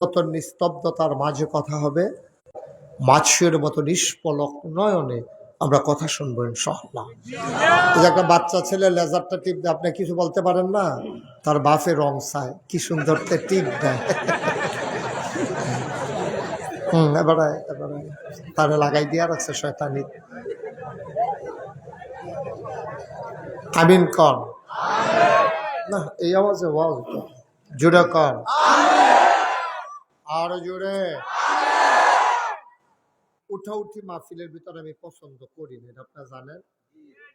মতো নিস্তব্ধতার মাঝে কথা হবে। মাছের মতো নিষ্পলক নয়নে আমরা কথা শুনব ইনশাআল্লাহ। এই একটা বাচ্চা ছেলে লেজারটা টিপ দেয়, আপনি কিছু বলতে পারেন না? তার বাপে রং চায়, কি সুন্দর টিপ দেয়। হুম, এবারে এবারে। তারে লাগাই দিয়ে রাখছে শয়তানি। আমিন কন না, এই আওয়াজে ওয়াজ জুড়ে কন আরও জোরে। উঠা, উঠি মাহফিলের ভিতরে আমি পছন্দ করি না, এটা আপনারা জানেন।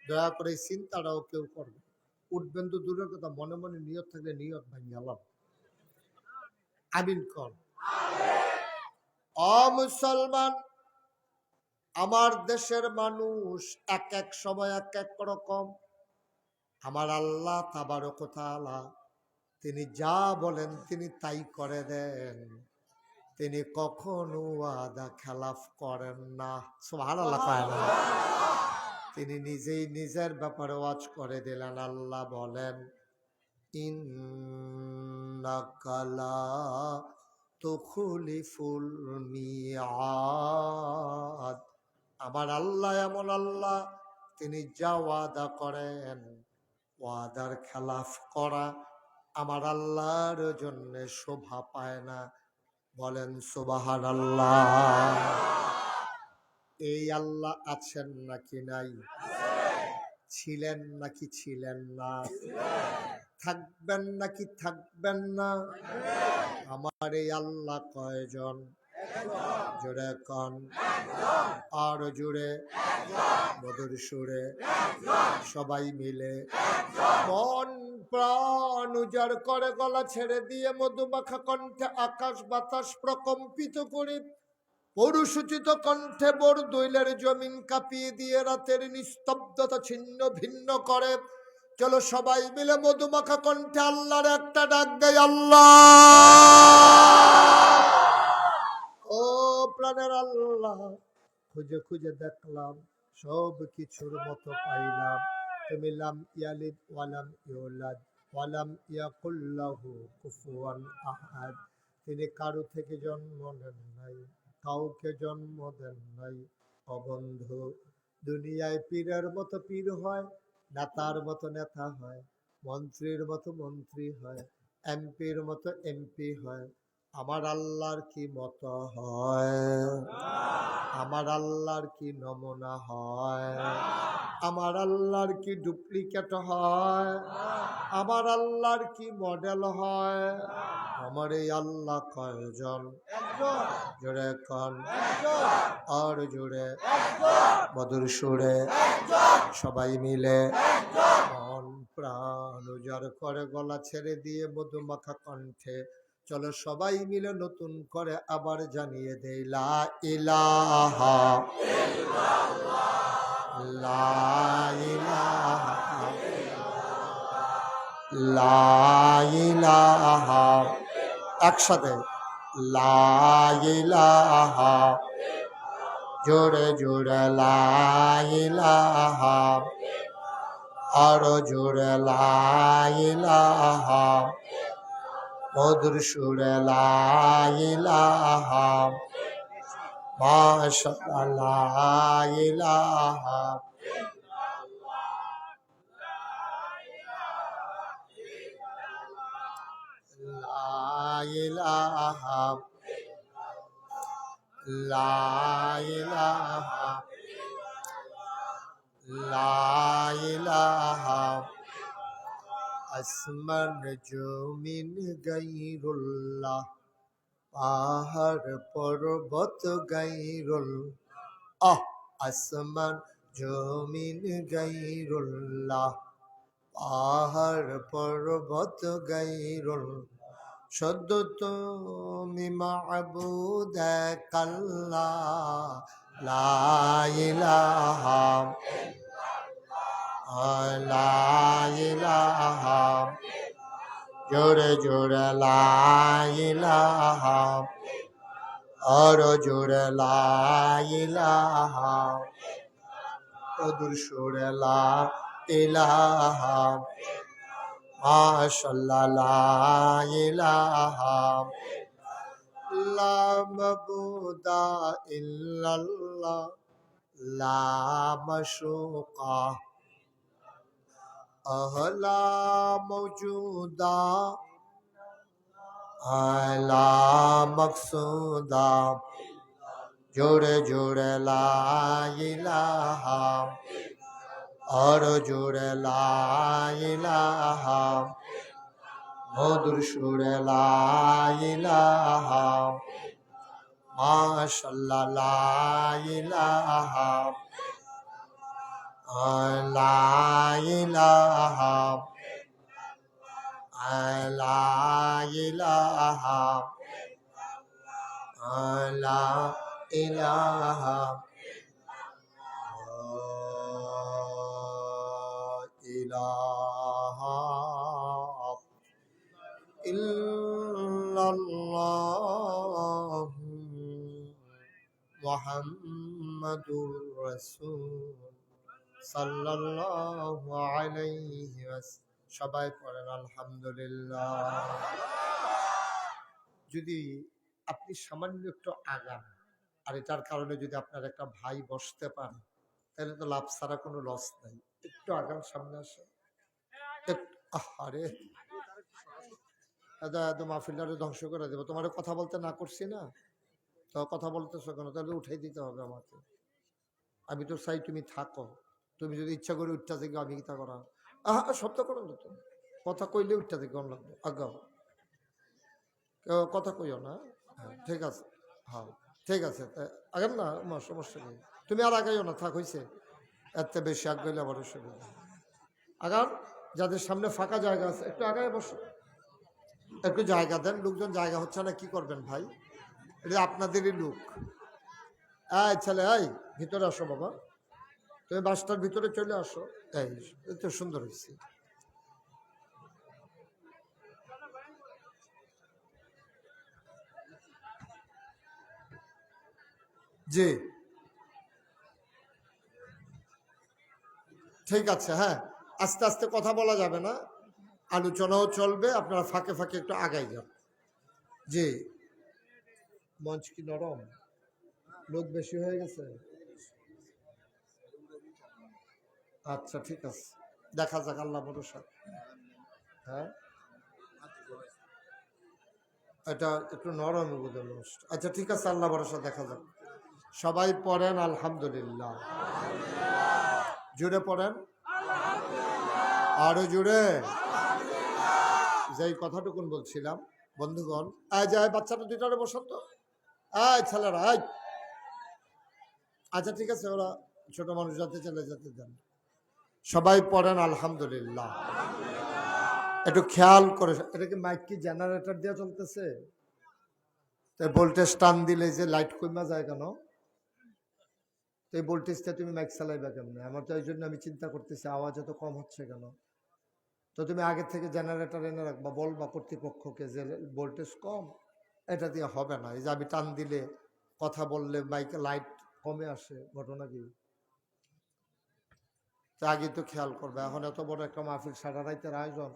দয়া করে চিন্তাটাও কেউ করবে উঠবেন তো দূরের কথা, মনে মনে নিয়ত থাকলে নিয়ত ভাঙি গেলাম আমিন কর মুসলমান, আমার দেশের মানুষ এক এক সময় এক এক রকম। আমার আল্লাহ তাবারক তাআলা, তিনি যা বলেন তিনি তাই করে দেন। তিনি কখনো আদা খেলাফ করেন না। সুবহানাল্লাহ কয় না। তিনি নিজেই নিজের ব্যাপারে ওয়াজ করে দিলেন। আল্লাহ বলেন ইন্নাকালা তুখলিফুল মিয়াদ। আমার আল্লাহ এমন আল্লাহ তিনি যা ওয়াদা করেন ওয়াদার খেলাফ করা আমার আল্লাহর জন্য শোভা পায় না। বলেন সুবাহান আল্লাহ এই আল্লাহ আছেন নাকি নাই? ছিলেন নাকি ছিলেন না? থাকবেন নাকি থাকবেন না? আমার এই আল্লাহ কয়জন? জোরে কন। আর জুড়ে মধুর সুরে? সবাই মিলে? মন প্রাণ উজাড় করে গলা ছেড়ে দিয়ে মধুমাখা কণ্ঠে আকাশ বাতাস প্রকম্পিত করে পৌরুষোচিত কণ্ঠে বড় দৈলের জমিন কাঁপিয়ে দিয়ে রাতের নিস্তব্ধতা ছিন্ন ভিন্ন করে। চলো সবাই মিলে মধুমাখা কণ্ঠে আল্লাহর একটা ডাক দেয় আল্লাহ। ও প্রাণের আল্লাহ, খুঁজে খুঁজে দেখলাম, সব কিছুর মতো পাইলাম। তুমি লাম ইয়ালিদ ওয়ালাম ইউলাদ ওয়ালাম ইয়াকুল্লাহু কুফুয়ান আহাদ তিনি কারও থেকে জন্ম নেন নাই কাউকে জন্ম দেন নাই অবন্ধু দুনিয়ায় পীরের মতো পীর হয় নেতার মতো নেতা হয় মন্ত্রীর মতো মন্ত্রী হয় এমপির মতো এমপি হয় আমার আল্লাহর কি মতো হয়? আমার আল্লাহর কি নমুনা হয়? আমার আল্লাহর কি ডুপ্লিকেট হয়? আমার আল্লাহর কি মডেল হয়? আমার এই আল্লাহ কয়জন? জোরে কন। আর জোরে। মধুর সুরে। সবাই মিলে মন প্রাণ উজাড় করে গলা ছেড়ে দিয়ে মধুমাখা কণ্ঠে চলো সবাই মিলে নতুন করে আবার জানিয়ে দেই, লা ইলাহা লা ইলাহা লা ইলাহা। একসাথে, লা ইলাহা। জোরে জোরে, লা ইলাহা। আরও জোরে, লা ইলাহা। মধুর সুরে লা ইলাহা মাশাআল্লাহ লা ইলাহা লা ইলাহা লা ইলাহা লা ইলাহা আসমান জমিন গাইরুল্লাহ, পাহাড় পর্বত গাইরুল আহ আসমান জমিন গাইরুল্লাহ, পাহাড় পর্বত গাইরুল সদ্য তুমি মাবুদ কাল্লা, লা ইলাহা লা ইলাহা জোরে জোরে লা ইলাহা আর জোরে লা ইলাহা মধুর সুরে লা ইলাহা মাশাল্লাহ, লা ইলাহা লা মাবুদা ইল্লাল্লাহ, লা মাশুকা اہلا موجودہ اعلا مقصودہ جڑ جڑ لا الہ اور جڑ لا الہ মধুর সুরে লাইলাহা মাশাল্লাহ লাইলাহা ইলাহা লা ইলাহা লা ইলাহা লা ইলাহা ইলাহা ইল্লাল্লাহ মুহাম্মাদুর রাসূল সাল্লাল্লাহু আলাইহি সবাই পড়েন আলহামদুলিল্লাহ। যদি আপনি সামান্য একটু আগান, আর এটার কারণে যদি আপনার একটা ভাই বসতে পারে, তাহলে তো লাভ ছাড়া কোনো লস নাই। একটু আগান সামনে আসে। আরে দাদা এত মাহফিলটারে ধ্বংস করে দেবো। তোমার কথা বলতে না করছি না? তো কথা বলতেছো কেন? তাহলে উঠাই দিতে হবে আমাকে। আমি তো চাই তুমি থাকো। তুমি যদি ইচ্ছা করে উঠটা থেকে কিতা করা আহা শব্দ করো না তুমি। কথা কইলে উঠটা থেকে, অন্য লাগবে কথা কইও না। হ্যাঁ ঠিক আছে। হ্যাঁ ঠিক আছে। আগাম না আমার সমস্যা নেই। তুমি আর আগাইও না, থাক, হইছে। এত বেশি আগ গেলে আবার অসুবিধা আগাম, যাদের সামনে ফাঁকা জায়গা আছে, একটু আগায় বসো। একটু জায়গা দেন। লোকজন জায়গা হচ্ছে না, কি করবেন ভাই? এটা আপনাদেরই লোক। এই ছেলে, এই, ভিতরে আসো বাবা। তুমি বাসটার ভিতরে চলে আসো। এই তো সুন্দর হয়েছে। জি। ঠিক আছে হ্যাঁ। আস্তে আস্তে কথা বলা যাবে না। আলোচনাও চলবে আপনারা ফাঁকে ফাঁকে একটু আগাই যান। জি। মঞ্চ কি নরম? লোক বেশি হয়ে গেছে? আচ্ছা ঠিক আছে। দেখা যাক, আল্লাহ ভরসা। হ্যাঁ? এটা একটু নরম মানুষটা। আচ্ছা ঠিক আছে, আল্লাহ ভরসা, দেখা যাক। সবাই পড়েন, আলহামদুলিল্লাহ। জুড়ে পড়েন? আরও জুড়ে? যেই কথাটুকুন বলছিলাম, বন্ধুগণ। আয় যায় বাচ্চাটা দুইটারে বসন্ত আয় ছেলেরা আয় আচ্ছা ঠিক আছে, ওরা ছোট মানুষ যাতে চলে যেতে দেন। সবাই পড়েন আলহামদুলিল্লাহ। একটু খেয়াল করে, এটা কি মাইক কি জেনারেটর দিয়ে চলতেছে? তাই ভোল্টেজ টান দিলে যে লাইট কমা যায় কেন? তো এই ভোল্টেজটা তুমি মাইক চালাইবা কেমনে? আমার তো এই জন্য আমি চিন্তা করতেছি, আওয়াজ এত কম হচ্ছে কেন? তো তুমি আগে থেকে জেনারেটর এনে রাখবা, বলবা কর্তৃপক্ষকে যে ভোল্টেজ কম, এটা দিয়ে হবে না। এই যে আমি টান দিলে কথা বললে মাইকে লাইট কমে আসে, ঘটনা কি? তা আগে তো খেয়াল করবে। এখন এত বড় একটা মাহফিল, সারা আয়োজন।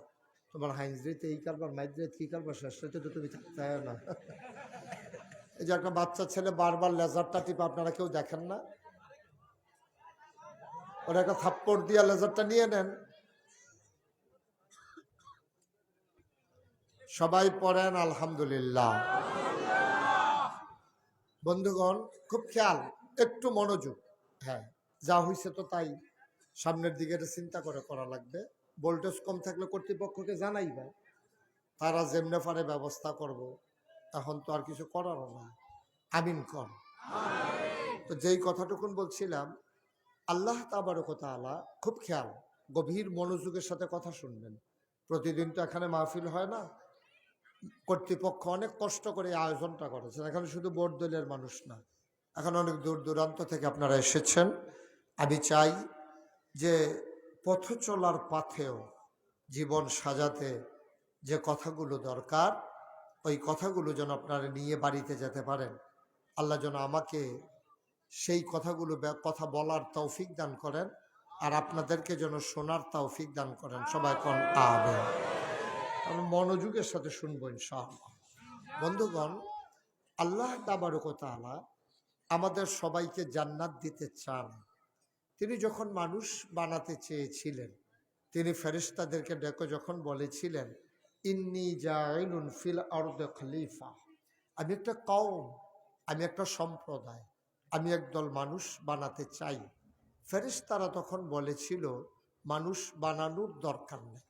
তোমার হাইন্সরিতে এই কারবার মাইদ্রিত কি কারবার, শেষ রাইতে তো তুমি থাকতে হয় না। এই যে একটা বাচ্চা ছেলে বারবার লেজারটা টিপে, আপনারা কেউ দেখেন না? ওরা একটা থাপ্পড় দিয়া লেজারটা নিয়ে নেন। সবাই পড়েন, আলহামদুলিল্লাহ। বন্ধুগণ, খুব খেয়াল, একটু মনোযোগ। হ্যাঁ যা হয়েছে তো তাই। সামনের দিকে এটা চিন্তা করে, করা লাগবে। ভোল্টেজ কম থাকলে কর্তৃপক্ষকে জানাইবা তারা যেমনে পারে ব্যবস্থা করব। এখন তো আর কিছু করারও না। আমিন কর। তো যেই কথাটুকুন বলছিলাম, আল্লাহ তাবারকতা আলা খুব খেয়াল, গভীর মনোযোগের সাথে কথা শুনবেন। প্রতিদিন তো এখানে মাহফিল হয় না। কর্তৃপক্ষ অনেক কষ্ট করে আয়োজনটা করেছেন। এখানে শুধু বোর্ড দলের মানুষ না। এখন অনেক দূর দূরান্ত থেকে আপনারা এসেছেন। আমি চাই যে পথ চলার পাথেও জীবন সাজাতে যে কথাগুলো দরকার, ওই কথাগুলো যেন আপনারা নিয়ে বাড়িতে যেতে পারেন। আল্লাহ যেন আমাকে সেই কথাগুলো কথা বলার তৌফিক দান করেন আর আপনাদেরকে যেন শোনার তৌফিক দান করেন। সবাই কন আবে আমি মনোযোগের সাথে শুনব ইনশাআল্লাহ। বন্ধুগণ, আল্লাহ তাবারকতালা আমাদের সবাইকে জান্নাত দিতে চান। তিনি যখন মানুষ বানাতে চেয়েছিলেন, তিনি ফেরিস্তাদেরকে ডেকে যখন বলেছিলেন, ইন্নি জাইলুন ফিল আরদ খলিফা, আমি একটা কওম, আমি একটা সম্প্রদায়, আমি একদল মানুষ বানাতে চাই। ফেরিস্তারা তখন বলেছিল, মানুষ বানানোর দরকার নেই।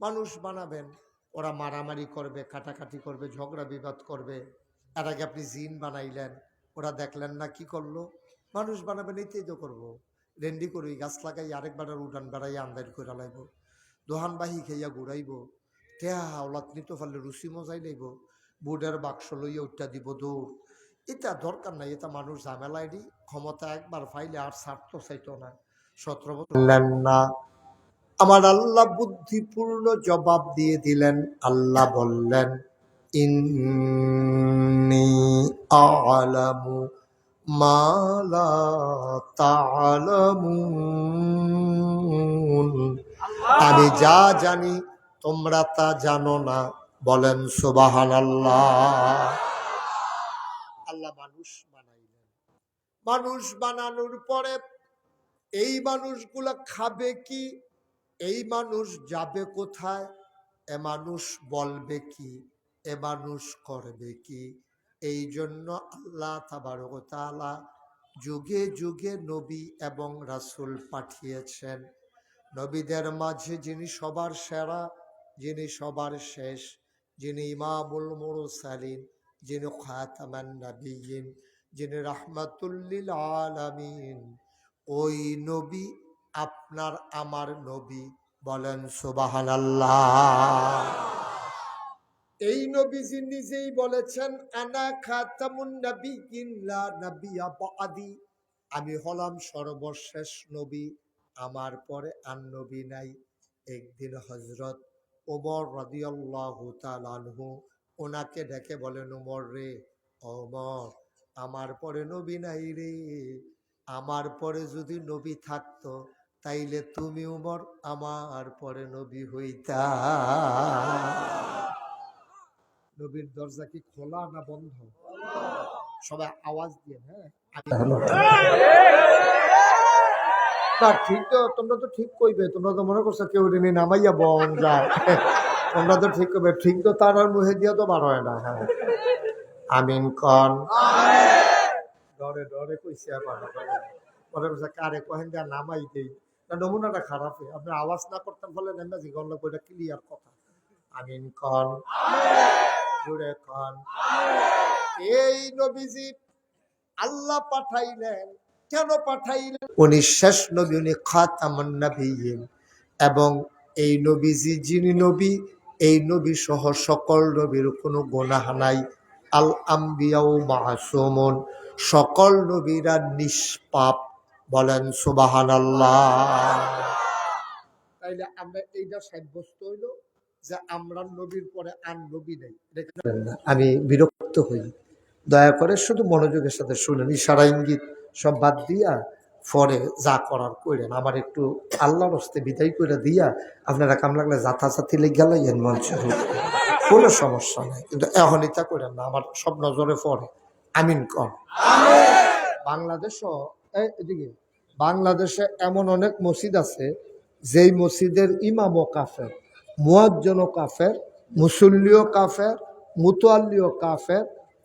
মানুষ বানাবেন, ওরা মারামারি করবে, কাটাকাটি করবে, ঝগড়া বিবাদ করবে। এর আগে আপনি জিন বানাইলেন, ওরা দেখলেন না কি করল? মানুষ বানাবেন, এইটাই তো করব। রেন্ডি করি গাছ লাগাই, আরেকবার উঠান বেড়াই আমদার করে লাইব। দোহান বাহি খাইয়া ঘুরাইব। টেহা হাওলাত নিতে পারলে রুচি মজাই লাইব। বুডের বাক্স লইয়া উঠা দিব দৌড়। এটা দরকার নাই, এটা মানুষ ঝামেলাইডি ক্ষমতা একবার পাইলে আর স্বার্থ চাইতো না। সতেরো বললেন না। আমার আল্লাহ বুদ্ধিপূর্ণ জবাব দিয়ে দিলেন। আল্লাহ বললেন, ইন্নি আলামু আমি যা জানি তোমরা তা জানো না। বলেন সুবাহান আল্লাহ আল্লাহ মানুষ বানাইলেন। মানুষ বানানোর পরে এই মানুষগুলা খাবে কি? এই মানুষ যাবে কোথায়? এ মানুষ বলবে কি? এ মানুষ করবে কি? এই জন্য আল্লাহ তাবারকতালা যুগে যুগে নবী এবং রাসূল পাঠিয়েছেন। নবীদের মাঝে যিনি সবার সেরা, যিনি সবার শেষ, যিনি ইমামুল মুরসালিন, যিনি খাতামান যিনি রাহমাতুল্লিল আলামিন। ওই নবী আপনার আমার নবী বলেন সুবহানাল্লাহ। এই নবীজি নিজেই বলেছেন, আনা খাতামুন নাবিয়িন, লা নাবিয়্যা বাদি। আমি হলাম সর্বশেষ নবী, আমার পরে আর নবী নাই। একদিন হজরত ওমর রাদিয়াল্লাহু তাআলা আনহু ওনাকে ডেকে বলেন, ওমর রে, ওমর, আমার পরে নবী নাই রে। আমার পরে যদি নবী থাকতো, তাইলে তুমি উমর আমার পরে নবী হইতা। নবীর দরজা কি খোলা না বন্ধ? সবাই আওয়াজ দিয়ে হ্যাঁ? না, ঠিক তো, তোমরা তো ঠিক কইবে, তোমরা তো মনে করছ কেউ ঋণী নামাইয়া বন যায়। তোমরা তো ঠিক করবে ঠিক তো তার আর মুহে দিয়ে তো বার হয় না হ্যাঁ? আমিন কন। ডরে ডরে কইছে আবার পরে বলছে কারে কহেন যা নামাই দেই। না, নমুনাটা খারাপ আপনি আওয়াজ না করতেন ফলে নেমে জি গল্ল কইটা ক্লিয়ার কথা। আমিন কন। জুড়ে কন এই নবীজি আল্লাহ পাঠাইলেন। কেন পাঠাইলেন? উনি শেষ নবী, উনি খাতামুন নবীন এবং এই নবীজি যিনি নবী, এই নবী সহ সকল নবীর কোনো গোনাহ নাই। আল আম্বিয়াও মাসুমন। সকল নবীরা নিষ্পাপ, বলেন সুবাহান আল্লাহ তাইলে আমরা এইটা সাব্যস্ত হইল। যে আমরা নবীর পরে আর নবী নেই। আমি বিরক্ত হই। দয়া করে শুধু মনোযোগের সাথে শুনেন। ইশারা ইঙ্গিত সব বাদ দিয়া পরে যা করার কইরেন। আমার একটু আল্লাহর হস্তে বিদায় করে দিয়া আপনারা কাম লাগলে জাথাসাথি লেগে লাইয়েন মঞ্চে। কোনো সমস্যা নাই। কিন্তু এখন এটা করেন না। আমার সব নজরে পড়ে। আমিন কর বাংলাদেশও এদিকে বাংলাদেশে এমন অনেক মসজিদ আছে যেই মসজিদের ইমামও কাফের। মুয়াজ্জনও কাফের, মুসল্লিও কাফের মুতোয়াল্লিও কাফের,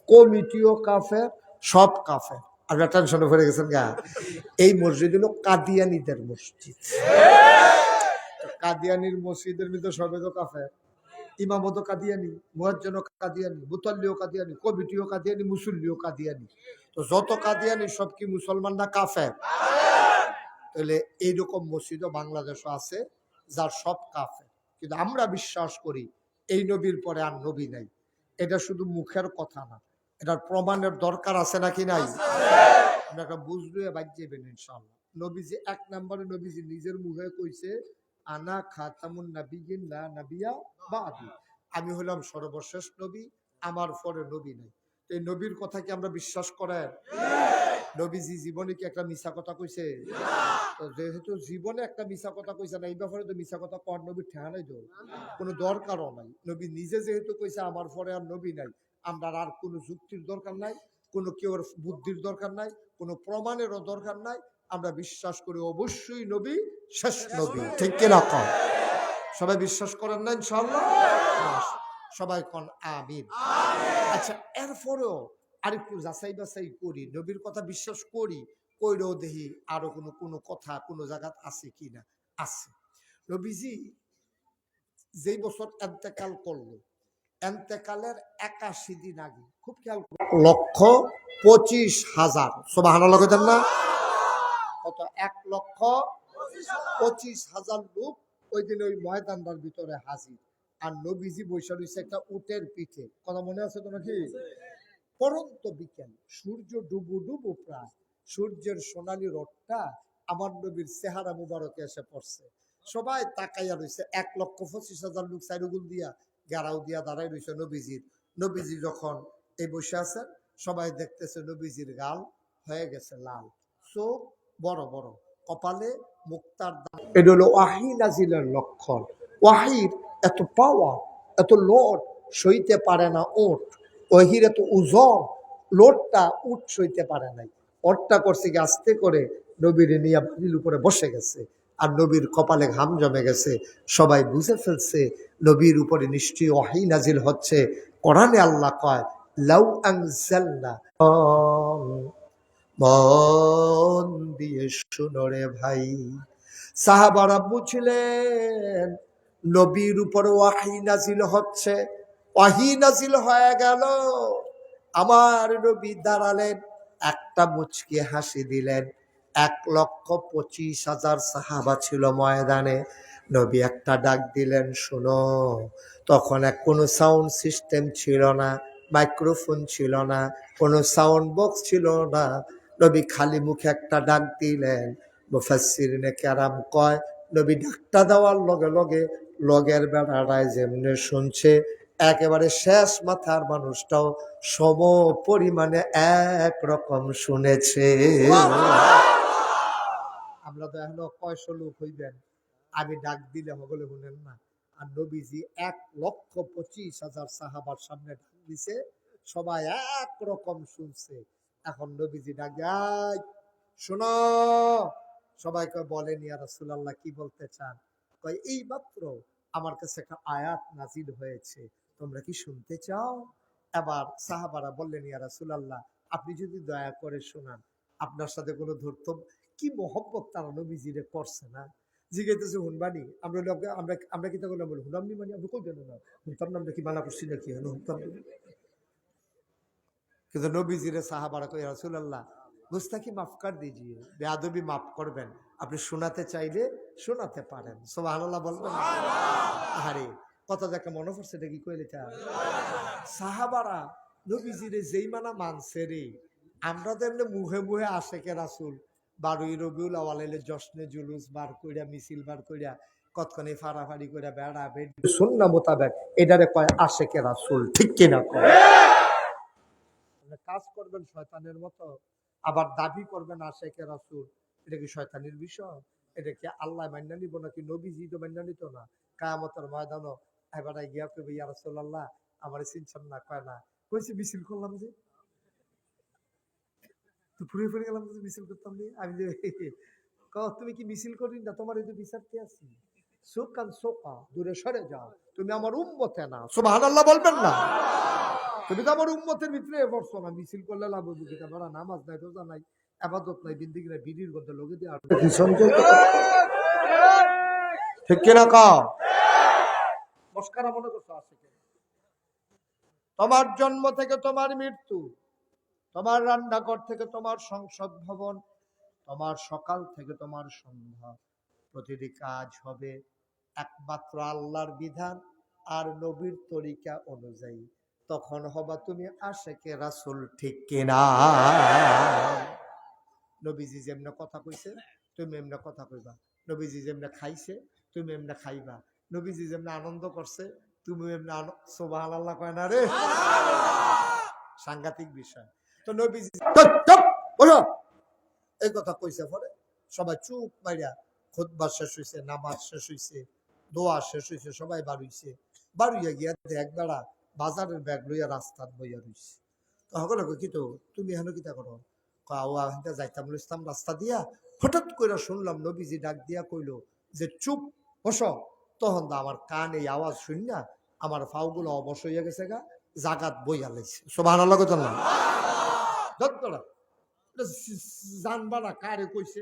কমিটিও কাফের, সব কাফের। আপনার টেনশনে পড়ে গেছেন গা? এই মসজিদ হলো কাদিয়ানিদের মসজিদ। কাদিয়ানির মসজিদের ভিতরে সবে তো কাফের। ইমামতো কাদিয়ানি, মুয়াজ্জনও কাদিয়ানি, মুতল্লিও কাদিয়ানি, কমিটিও কাদিয়ানি, মুসল্লিও কাদিয়ানি। তো যত কাদিয়ানি, সব কি মুসলমান না কাফের? তাহলে এইরকম মসজিদও বাংলাদেশও আছে, যার সব কাফের। কিন্তু আমরা বিশ্বাস করি এই নবীর পরে আর নবী নাই। এটা শুধু মুখের কথা না, এটার প্রমাণের দরকার আছে নাকি নাই? একটা বুঝলে বাদ ইনশাল্লাহ নবীজি এক নম্বরে নবীজি নিজের মুখে কইছে, আনা খাতামুন নাবিয়িন লা নাবিয়া বাদি। আমি হলাম সর্বশেষ নবী, আমার পরে নবী নাই। এই নবীর কথা কি আমরা বিশ্বাস করেন? নবীজি জীবনে কি একটা মিছা কথা কইছে? তো যেহেতু জীবনে একটা মিছা কথা কইছে না এই ব্যাপারে তো মিছা কথা কর নবীর ঠেহা নাই তো। কোনো দরকারও নাই। নবী নিজে যেহেতু কইছে আমার পরে আর নবী নাই আমরা আর কোনো যুক্তির দরকার নাই কোনো কেউর বুদ্ধির দরকার নাই কোনো প্রমাণেরও দরকার নাই। আমরা বিশ্বাস করি অবশ্যই নবী শেষ নবী। ঠিক কিনা কন? সবাই বিশ্বাস করেন না ইনশাল্লাহ সবাই কন আমিন। আচ্ছা এরপরেও আরেকটু যাচাই বাছাই করি, নবীর কথা বিশ্বাস করি, কইরেও দেখি আরও কোনো কোনো কথা কোনো জায়গাত আছে কি না? আছে। নবীজি যেই বছর এন্তেকাল করল, এন্তেকালের একাশি দিন আগে, খুব খেয়াল। লক্ষ পঁচিশ হাজার সবাই লগেন না? কত? এক লক্ষ পঁচিশ হাজার লোক ওই দিন ওই ময়দানটার ভিতরে হাজির। আর নবীজি বৈশা রয়েছে একটা উটের পিঠে। কথা মনে আছে তোমার কি পরন্ত বিকেল। সূর্য ডুবু ডুবু প্রায়। সূর্যের সোনালী রোদটা আমার নবীর চেহারা মুবারকে এসে পড়ছে। সবাই তাকাইয়া রয়েছে এক লক্ষ পঁচিশ হাজার লোক সাইরুগুল দিয়া গারাও দিয়া দাঁড়াই রয়েছে নবীজির। নবীজি যখন এই বসে আছে সবাই দেখতেছে নবীজির গাল হয়ে গেছে লাল। চোখ বড় বড়। কপালে মুক্তার দাম এটা হলো ওয়াহি নাজিলের লক্ষণ। ওয়াহির এত পাওয়ার এত লোড সইতে পারে না ওট। ওহির এত ওজন লোডটা উঠ সইতে পারে নাই। ওটটা করছে কি আস্তে করে নবীর নিয়ে বাড়ির উপরে বসে গেছে আর নবীর কপালে ঘাম জমে গেছে। সবাই বুঝে ফেলছে, নবীর উপরে নিশ্চয়ই ওয়াহি নাজিল হচ্ছে। কোরআনে আল্লাহ কয়, লাউ আনজালনা মন দিয়ে শুনো রে ভাই। সাহাবারা বুঝলেন, নবীর উপর ওয়াহি নাজিল হচ্ছে। ওয়াহি নাজিল হয়ে গেল। আমার নবী দাঁড়ালেন, একটা মুচকি হাসি দিলেন। এক লক্ষ পঁচিশ হাজার সাহাবা ছিল ময়দানে। নবী একটা ডাক দিলেন, শোনো, তখন এক কোনো সাউন্ড সিস্টেম ছিল না মাইক্রোফোন ছিল না, কোনো সাউন্ড বক্স ছিল না। নবী খালি মুখে একটা ডাক দিলেন। মুফাসসিরিনে কেরাম কয়, নবী ডাকটা দেওয়ার লগে লগে, লগের বেড়াটায় যেমনি শুনছে একেবারে শেষ মাথার মানুষটাও সম পরিমাণে এক রকম শুনেছে। আমরা তো এখনও কয়শো লোক হইবেন। আমি ডাক দিলে হগলে শুনেন না। আর নবীজি এক লক্ষ পঁচিশ হাজার সাহাবার সামনে ডাক দিছে। সবাই এক রকম শুনছে। এখন নবীজি ডাক দেয় শোনো। সবাইকে বলেন ইয়া রাসূলুল্লাহ, কি বলতে চান? কয় এই মাত্র আমার কাছে একটা আয়াত নাজিল হয়েছে। তোমরা কি শুনতে চাও? এবার সাহাবারা বললেন ইয়া রাসূলুল্লাহ আপনি যদি দয়া করে শোনান আপনার সাথে কোনো ধরত কি মহব্বত তারা নবীজিরে করছে না? জিজ্ঞেস হুনবানি আমরা লোক আমরা আমরা কি তখন বলি হুনামনি মানে আপনি না? হুনতাম নাম কি মানা করছি নাকি? হ্যাঁ হুনতাম কিন্তু নবীজিরে সাহাবারা কই রাসূলুল্লাহ মুস্তাকি মাফ কর দিজিয়ে বেয়াদবি মাফ করবেন। আপনি শোনাতে চাইলে শোনাতে পারেন। সুবহানাল্লাহ বলবেন আরে কত দেখা মনে পড়ছে, এটা কি কইলে সাহাবারা নবীজিরে যেই মানা মানছে রে। আমরা তো এমনি মুহে মুহে আসে কে রাসুল, বারোই রবিউল আওয়ালাইলে জশ্নে জুলুস বার কইরা, মিছিল বার কইরা কতক্ষণে ফাড়াফাড়ি কইরা, বেড়া বেড, সুন্না মোতাবেক এটারে কয় আসে কে রাসুল, ঠিক কিনা কয়? কাজ করবেন শয়তানের মতো, আবার দাবি করবেন আশেকে রাসুল, এটা কি শয়তানের বিষয়? এটা কি আল্লাহ মান্না নিব নাকি নবীজি তো মান্না নিত না? কায়ামতের ময়দানও এবার গিয়া কইবে ইয়া রাসূলুল্লাহ আমার চিনছেন না কয় না কইছে মিছিল করলাম যে তো ফুরে ফুরে গেলাম যে মিছিল করতাম দিয়ে আমি যে তুমি কি মিছিল করি না তোমার এই যে বিচারতে আছি সোকান সোকা দূরে সরে যাও তুমি আমার উম্মতে না সুবহানাল্লাহ বলবেন না তুমি তো আমার উম্মতের ভিতরে পড়ছো না মিছিল করলে লাভ হইব কি তোমরা নামাজ নাই রোজা নাই আবাদত নাই বিন্দিগি নাই বিড়ির গন্ধে লগে দিয়ে সঞ্চয় ঠিক কিনা কা মনে করছ আছে কিনা? তোমার জন্ম থেকে তোমার মৃত্যু, তোমার রান্নাঘর থেকে তোমার সংসদ ভবন, তোমার সকাল থেকে তোমার সন্ধ্যা। প্রতিটি কাজ হবে একমাত্র আল্লাহর বিধান আর নবীর তরিকা অনুযায়ী। তখন হবা তুমি আশেকে রাসুল ঠিক কিনা? নবীজি যেমনে কথা কইছে, তুমি এমনি কথা কইবা। নবীজি যেমনে খাইছে, তুমি এমনি খাইবা। নবীজি যেমনে আনন্দ করছে তুমি এমনি সোবাহ আল্লাহ কয় না রে? সাংঘাতিক বিষয়। তো নবীজি চুপ, এই কথা কইছে পরে। সবাই চুপ মাইরা খুতবা শেষ হইছে নামাজ শেষ হইছে দোয়া শেষ হইছে সবাই বাড়ুইছে বাড়ুইয়া গিয়া দেখ বেড়া বাজারের ব্যাগ লইয়া রাস্তার বইয়া রইছে। তো সকলে কি তো তুমি এখানে কিতা করো? হিন্দা যাইতাম ইসলাম রাস্তা দিয়া। হঠাৎ করে শুনলাম নবীজি ডাক দিয়া কইলো যে চুপ বস। তখন তো আমার কান এই আওয়াজ শুন আমার ফাউগুলো অবশ হইয়া গেছে গা জাগাত বইয়া লাইছে সোভান না? ধরতরা জানবা না কারে কইছে?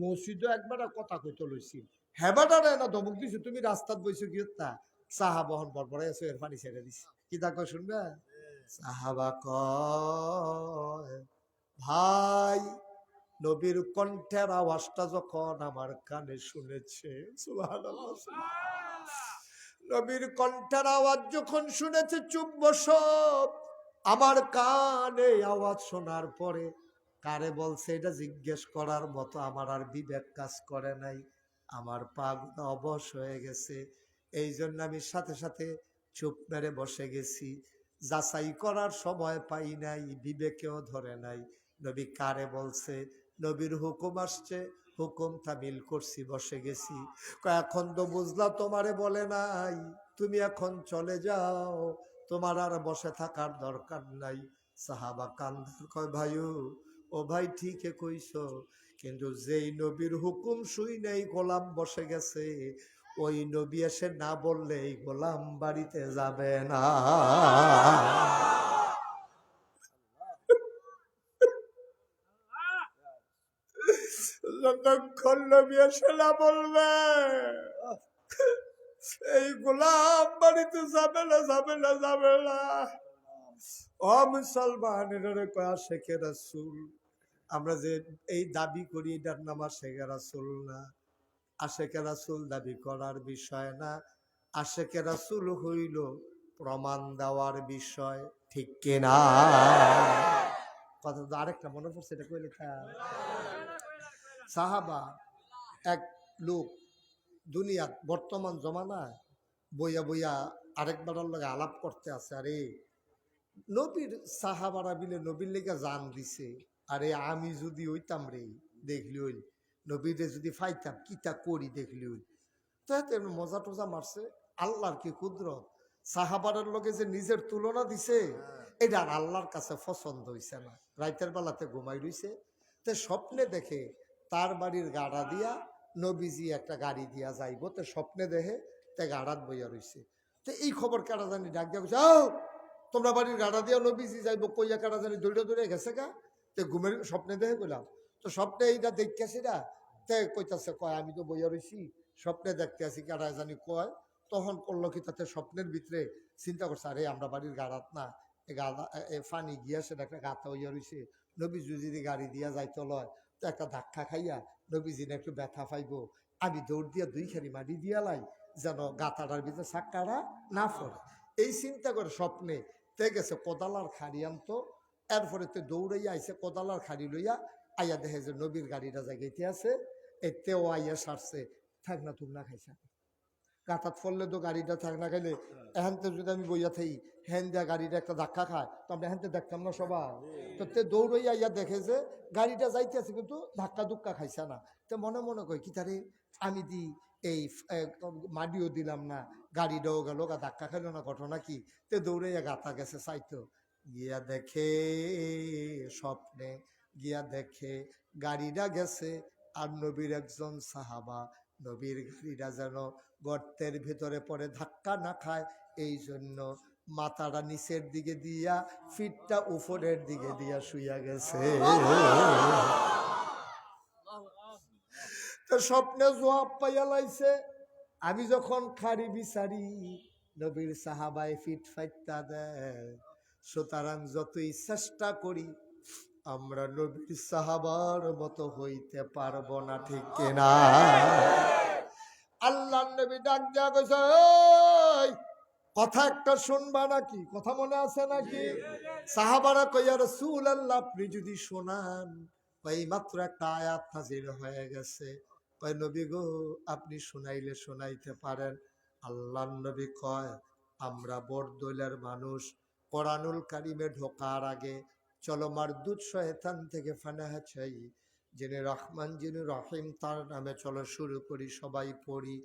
মসজিদও একবার কথা কইতে লইছি। হেবাটারে না ধমক দিছো, তুমি রাস্তাত বইছো কি তা সাহা বহন বরবরাই আছো এর পানি ছেড়ে দিছি। কি তা কয় শুনবে? সাহাবা কয়, ভাই, নবীর কণ্ঠের আওয়াজটা যখন আমার কানে শুনেছে সুবহানাল্লাহ। নবীর কণ্ঠের আওয়াজ যখন শুনেছে, চুপ বসব আমার কানে আওয়াজ শোনার পরে কারে বলছে, এটা জিজ্ঞেস করার মতো আমার আর বিবেক কাজ করে নাই। আমার পা অবশ হয়ে গেছে। এই জন্য আমি সাথে সাথে চুপ মেরে বসে গেছি। যাচাই করার সময় পাই নাই, বিবেকেও ধরে নাই। নবী কারে বলছে, নবীর হুকুম আসছে হুকুম তামিল করছি, বসে গেছি। এখন তো বুঝলা তোমারে বলে নাই, তুমি এখন চলে যাও, তোমার আর বসে থাকার দরকার নাই। সাহাবা কান্দার, কয়, ভাইও, ও ভাই ঠিকই কইছ, কিন্তু যেই নবীর হুকুম শুই নেই, গোলাম বসে গেছে, ওই নবী এসে না বললে এই গোলাম বাড়িতে যাবে না। যতক্ষণ নবী এসে না বলবে এই গোলাম বাড়িতে যাবে না যাবে না যাবে না ও মুসলমানের কয়া শেখে রাসুল, আমরা যে এই দাবি করি এটার নাম আশেখে রাসুল না। আশেখে রাসুল দাবি করার বিষয় না। আশেখে রাসুল হইল প্রমাণ দেওয়ার বিষয়, ঠিক কিনা? কথা তো আরেকটা মনে পড়ছে, এটা কইলে খা সাহাবা এক লোক দুনিয়াত বর্তমান জমানায় বইয়া বইয়া আরেকবার লগে আলাপ করতে আছে আরে নবীর সাহাবারা বিলে নবীর লেগে জান দিছে আরে আমি যদি হইতাম রে দেখলি ওই নবীরে যদি ফাইতাম কিতা করি দেখলি ওই তো এমনি মজা টজা মারছে আল্লাহর কি কুদরত? সাহাবারের লগে যে নিজের তুলনা দিছে এটা আর আল্লাহর কাছে পছন্দ হইছে না। রাইতের বেলাতে ঘুমাই রইছে তে স্বপ্নে দেখে তার বাড়ির গাড়া দিয়া নবীজি একটা গাড়ি দিয়া যাইব তে স্বপ্নে দেহে তে গাড়াত বইয়া রইছে। তো এই খবর কারা জানি ডাক দিয়া কইছে "আও, তোমরা বাড়ির গাড়া দিয়া নবীজি যাইব কইয়া কারা জানি দৌড়ে দৌড়ে গেছে গা? তে ঘুমের স্বপ্নে দেহে কইলাম। তো স্বপ্নে এইটা দেখতেছি না তে কইতাছে কয় আমি তো বইয়া রইছি। স্বপ্নে দেখতে আছি কারা জানি কয় তখন করল কি তাতে স্বপ্নের ভিতরে চিন্তা করছে আরে আমরা বাড়ির গাড়াত না এ ফানি গিয়া সেটা একটা গাতা হইয়া রইছে। নবীজি যদি গাড়ি দিয়া যাইতে লয় একটা ধাক্কা খাইয়া নবীজি না একটু ব্যথা পাইব, আমি দৌড় দিয়া দুই খানি মাটি দিয়া লাই, যেন গাতাটার ভিতরে সাক্কাটা না পড়ে। এই চিন্তা করে স্বপ্নে তে গেছে কোদালার খাড়ি আনতো, এরপরে তো দৌড়াইয়া আইসে কোদালার খাড়ি লইয়া আইয়া দেখে যে নবীর গাড়িটা জায়গাইতে আছে, এতেও আইয়া সারছে, থাক না তুমি না খাইছা। গাতাত ফললে তো গাড়িটা থাক না খাইলে এখানতে যদি আমি বইয়া থাই হ্যান দিয়া গাড়িটা একটা ধাক্কা খায় তো আমরা এখানতে দেখতাম না সবাই। তো তে দৌড়াইয়া ইয়া দেখে যে গাড়িটা যাইতে আছে কিন্তু ধাক্কা ধুক্কা খাইছে না। তো মনে মনে কয় কি তারে? আমি দি এই মাডিও দিলাম না গাড়ি গাড়িটাও গেল গা ধাক্কা খাইলো না ঘটনা কি? তে দৌড়াইয়া গাতা গেছে চাইতো গিয়া দেখে স্বপ্নে গিয়া দেখে গাড়িটা গেছে আর নবীর একজন সাহাবা নবীর গাড়িটা যেন গর্তের ভিতরে পড়ে, ধাক্কা না খায় এই জন্য মাথাটা নিচের দিকে দিয়া, ফিটটা উপরের দিকে দিয়া শুইয়া গেছে। তো স্বপ্নে জবাব পাইয়া লাইছে, আমি যখন খারি বিচারি, নবীর সাহাবাই ফিট ফাইটটা দেয়। সুতরাং যতই চেষ্টা করি আমরা নবীর সাহাবার মতো হইতে পারব না ঠিক কিনা? আল্লাহ নবী ডাক কইছে "ওই, কথা একটা শুনবা নাকি? কথা মনে আছে নাকি? সাহাবারা কইয়া রসুল আল্লাহ আপনি যদি শোনান এই মাত্র একটা আয়াত নাজির হয়ে গেছে। কয় নবী গো আপনি শুনাইলে শোনাইতে পারেন। আল্লাহ নবী কয় আমরা বরদৈলের মানুষ কোরআনুল কারিমে ঢোকার আগে চলো মারদুদ শয়তান থেকে ফানাহা চাই যিনি রহমান যিনি রহিম তার নামে চলো শুরু করি সবাই পড়ি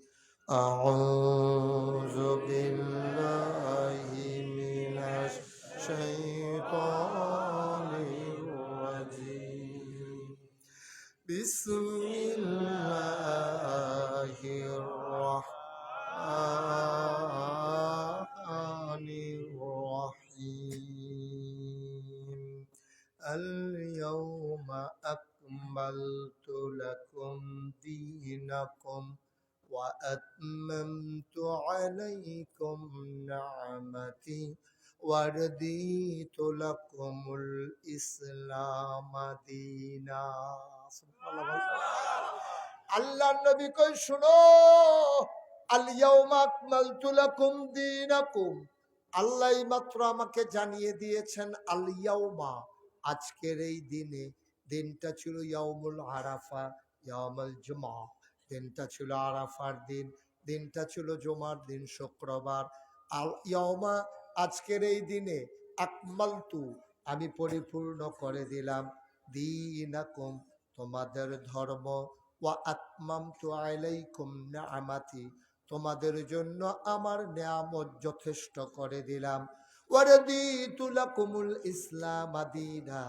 أعوذ بالله من الشيطان الرجيم بسم أكملت لكم دينكم وأتممت عليكم نعمتي ورديت لكم الإسلام دينا سبحان الله আল্লাহ নবী কই শুনো আলিয়াউমা আকমালতু লাকুম দীনাকুম আল্লাহ মাত্র আমাকে জানিয়ে দিয়েছেন আলিয়াউমা আজকের এই দিনে দিনটা ছিল ইয়ামুল আরাফা ইয়ামুল জুমা দিনটা ছিল আরাফার দিন দিনটা ছিল জুমার দিন শুক্রবার আল ইয়াউমা আজকের এই দিনে আকমালতু, আমি পরিপূর্ণ করে দিলাম দীনাকুম, তোমাদের ধর্ম, ওয়া আতমামতু আলাইকুম নিআমাতি তোমাদের জন্য আমার নিয়ামত যথেষ্ট করে দিলাম। ওয়ারাদিতু লাকুমুল ইসলাম দীনা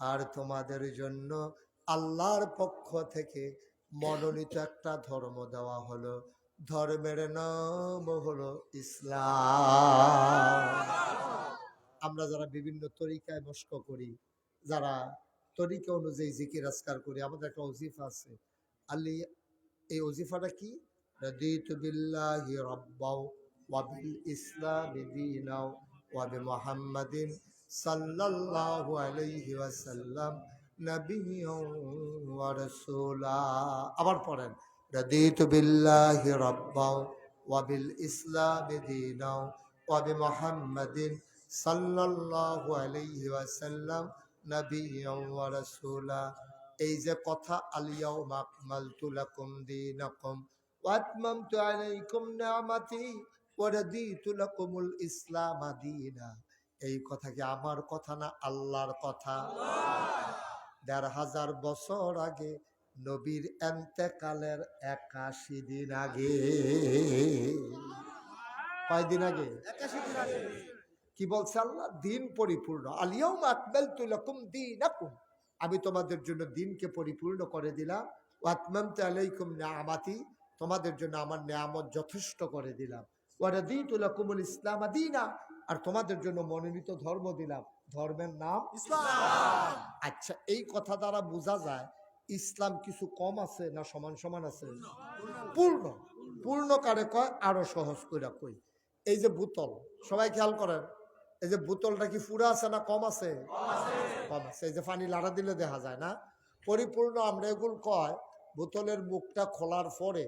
আর তোমাদের জন্য আল্লাহর পক্ষ থেকে মনোনীত একটা ধর্ম দেওয়া হলো। ধর্মের নাম হলো ইসলাম। আমরা যারা বিভিন্ন তরিকায় মস্ক করি, যারা তরিকা অনুযায়ী জিকির, আজকার করি, আমাদের একটা ওজিফা আছে। আলি এই ওজিফাটা কি? রাদিতু বিল্লাহি রাব্বাও ওয়া বিল ইসলামি সাল্লাল্লাহু আলাইহি ওয়াসাল্লাম আবার পড়েন, রাদিতু বিল্লাহি রাব্বাও ওয়া বিল ইসলামি দীনাও ওয়া বিমুহাম্মাদিন সাল্লাল্লাহু আলাইহি ওয়াসাল্লাম নাবিয়্যাও ওয়া রাসূলা। এই যে কথা আলিয়াও মাকমালতু লাকুম দীনাকুম ওয়া আতমামতু আলাইকুম নিআমাতি ওয়া রাদিতু লাকুমুল ইসলাম দীনা। এই কথা কি আমার কথা না আল্লাহর কথা? দেড় হাজার বছর আগে নবীর এন্তেকালের একাশি দিন আগে। কয়দিন আগে? একাশি দিন আগে। কি বলছে আল্লাহ? দিন পরিপূর্ণ। আলিয়াও আকমালতু লাকুম দীনাকুম। আমি তোমাদের জন্য দিনকে পরিপূর্ণ করে দিলাম। ওয়াতমামতু আলাইকুম নিয়ামাতি। তোমাদের জন্য আমার নিয়ামত যথেষ্ট করে দিলাম। ওয়ারাদিতু লাকুমুল ইসলাম দীনা। আর তোমাদের জন্য মনোনীত ধর্ম দিলাম ধর্মের নাম ইসলাম। আচ্ছা এই কথা দ্বারা বোঝা যায় ইসলাম কিছু কম আছে না সমান সমান আছে? পূর্ণ। পূর্ণ। কারে কয়? আরও সহজ কইরা কই। এই যে বোতল সবাই খেয়াল করেন এই যে বোতলটা কি পুরো আছে না কম আছে? কম আছে। এই যে পানি লাড়া দিলে দেখা যায় না? পরিপূর্ণ আমরা এগুলো কয় বোতলের মুখটা খোলার পরে